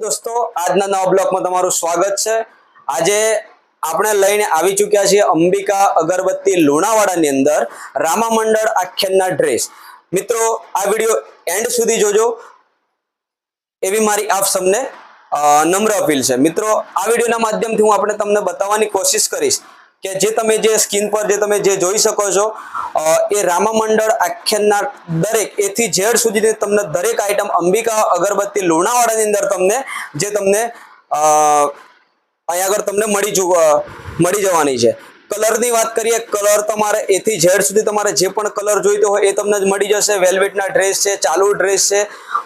દોસ્તો, આજના નવા બ્લોકમાં તમારું સ્વાગત છે. આજે આપણે લઈને આવી ચૂક્યા છીએ અંબિકા અગરબત્તી લુણાવાડાની અંદર રામા મંડળ આખ્યાનના ડ્રેસ. મિત્રો, આ વીડિયો એન્ડ સુધી જોજો. એવી મારી આપ સમને નમ્ર અપીલ છે. મિત્રો, આ વિડીયોના માધ્યમથી હું આપણે તમને બતાવવાની કોશિશ કરીશ કે જે તમે જે સ્કીન પર, જે તમે જે જોઈ શકો છો એ રામા મંડળ આખ્યાનના દરેક, એથી ઝેડ સુધીની તમને દરેક આઈટમ અંબિકા અગરબત્તી લુણાવાડાની અંદર તમને જે તમને અહીંયા આગળ તમને મળી મળી જવાની છે. કલરની વાત કરીએ, કલર તમારે એથી ઝેડ સુધી તમારે જે પણ કલર જોઈતો હોય એ તમને જ મળી જશે. વેલ્વેટના ડ્રેસ છે, ચાલુ ડ્રેસ છે,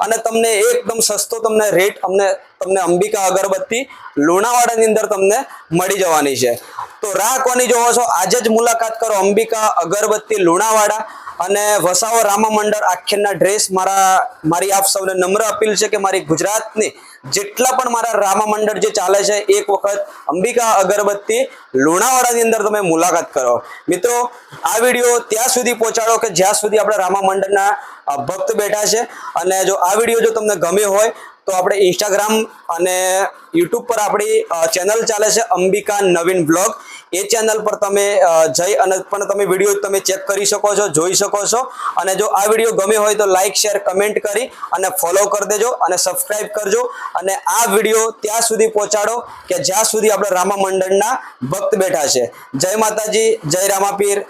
અને તમને એકદમ સસ્તો તમને રેટ અમને, તમને અંબિકા અગરબત્તી લુણાવાડાની અંદર તમને મળી જવાની છે. તો રાહ કોની જોવો છો? આજે જ મુલાકાત કરો અંબિકા અગરબત્તી લુણાવાડા. અને વસાવો રામા મંડળ આખ્યાનના ડ્રેસ મારા, મારી આપ સૌને નમ્ર અપીલ છે કે મારી ગુજરાતની જેટલા પણ મારા રામા મંડળ જે ચાલે છે, એક વખત અંબિકા અગરબત્તી લુણાવાડાની અંદર તમે મુલાકાત કરો. મિત્રો, આ વીડિયો ત્યાં સુધી પહોંચાડો કે જ્યાં સુધી આપણે રામા મંડળના ભક્ત બેઠા છે. અને જો આ વીડિયો જો તમને ગમ્યો હોય, તો આપણે ઇન્સ્ટાગ્રામ અને યુટ્યુબ પર આપણી ચેનલ ચાલે છે, અંબિકા નવીન બ્લોગ એ ચેનલ પર તમે જઈ અને પણ તમે વીડિયો તમે ચેક કરી શકો છો, જોઈ શકો છો. અને જો આ વીડિયો ગમ્યો હોય તો લાઈક શેર કમેન્ટ કરી અને ફોલો કરી દેજો અને સબસ્ક્રાઈબ કરજો. અને આ વીડિયો ત્યાં સુધી પહોંચાડો કે જ્યાં સુધી આપણે રામા મંડળના ભક્ત બેઠા છે. જય માતાજી, જય રામાપીર.